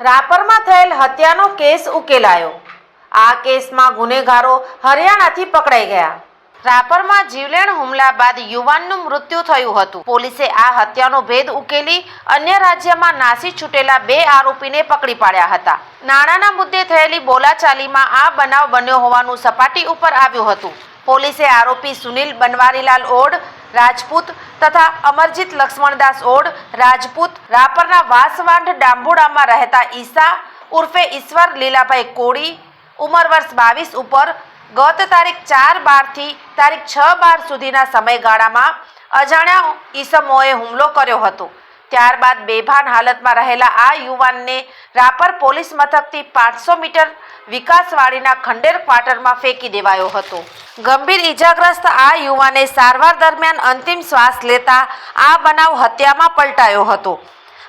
રાપરમાં થયેલ હત્યાનો કેસ ઉકેલાયો. આ કેસમાં ગુનેગારો હરિયાણાથી પકડાઈ ગયા. રાપરમાં જીવલેણ હુમલા બાદ યુવાનનું મૃત્યુ થયું હતું. પોલીસે આ હત્યાનો ભેદ ઉકેલી અન્ય રાજ્યમાં નાસી છૂટેલા બે આરોપીને પકડી પાડ્યા હતા. નાણાંના મુદ્દે થયેલી બોલાચાલીમાં આ બનાવ બન્યો હોવાનું સપાટી ઉપર આવ્યું હતું. પોલીસે આરોપી સુનિલ બનવારીલાલ ઓડ રાજપૂત તથા અમરજીત લક્ષ્મણદાસ ઓડ, રાજપૂત રાપરના વાસવાંઢ ડાંભોડામાં રહેતા ઈસા ઉર્ફે ઈશ્વર લીલાભાઈ કોળી, ઉંમર વર્ષ બાવીસ ઉપર ગત તારીખ ચાર બારથી તારીખ છ બાર સુધીના સમયગાળામાં અજાણ્યા ઈસમોએ હુમલો કર્યો હતો. ત્યારબાદ બેભાન હાલતમાં રહેલા આ યુવાનને રાપર પોલીસ મથકથી પાંચસો મીટર વિકાસવાડીના ખંડેર ક્વાર્ટરમાં ફેંકી દેવાયો હતો. ગંભીર ઈજાગ્રસ્ત આ યુવાને સારવાર દરમિયાન અંતિમ શ્વાસ લેતા આ બનાવ હત્યામાં પલટાયો હતો.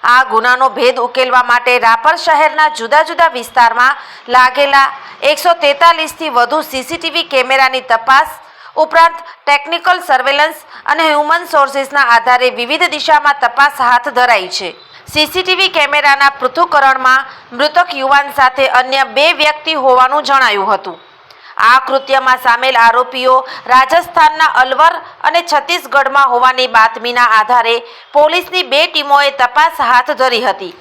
આ ગુનાનો ભેદ ઉકેલવા માટે રાપર શહેરના જુદા જુદા વિસ્તારમાં લાગેલા એકસો તેતાલીસથી વધુ સીસીટીવી કેમેરાની તપાસ ઉપરાંત ટેકનિકલ સર્વેલન્સ અને હ્યુમન સોર્સિસના આધારે વિવિધ દિશામાં તપાસ હાથ ધરાઈ છે. સીસીટીવી કેમેરાના પૃથ્થકરણમાં મૃતક યુવાન સાથે અન્ય બે વ્યક્તિ હોવાનું જણાયું હતું. આ કૃત્યમાં સામેલ આરોપીઓ રાજસ્થાનના અલવર અને છત્તીસગઢમાં હોવાની બાતમીના આધારે પોલીસની બે ટીમોએ તપાસ હાથ ધરી હતી.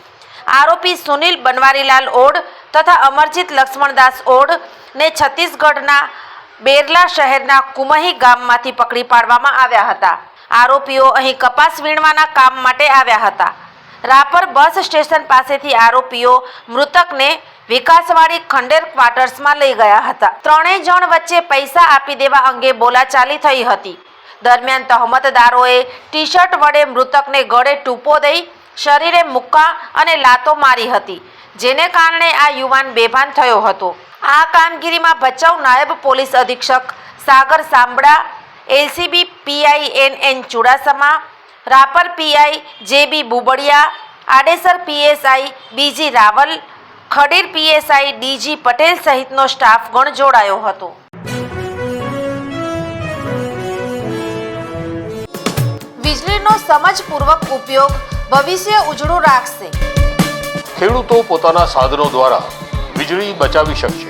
આરોપી સુનિલ બનવારીલાલ ઓડ તથા અમરજીત લક્ષ્મણદાસ ઓડ ને છત્તીસગઢના બેરલા શહેરના કુમહી ગામમાંથી પકડી પાડવામાં આવ્યા હતા. આરોપીઓ અહીં કપાસ વીણવાના કામ માટે આવ્યા હતા. રાપર બસ સ્ટેશન પાસેથી આરોપીઓ મૃતકને વિકાસવાડી ખંડેર ક્વાર્ટર્સમાં લઈ ગયા હતા. ત્રણેય જણ વચ્ચે પૈસા આપી દેવા અંગે બોલાચાલી થઈ હતી. દરમિયાન તહમતદારોએ ટી શર્ટ વડે મૃતકને ગળે ટૂંપો દઈ, શરીરે મુક્કા અને લાતો મારી હતી, જેને કારણે આ યુવાન બેભાન થયો હતો. આ કામગીરીમાં ભચાઉ નાયબ પોલીસ અધિક્ષક Sagar Sambada LCB PI N N Chudasama Rapar PI J B Bubadiya Adesar PSI BG Raval Khadir PSI DG Patel સહિતનો સ્ટાફ ગણ જોડાયો હતો. વીજળીનો સમજપૂર્વક ઉપયોગ ભવિષ્ય ઉજળું રાખશે. ખેડૂતો પોતાના સાધનો દ્વારા વીજળી બચાવી શકશે.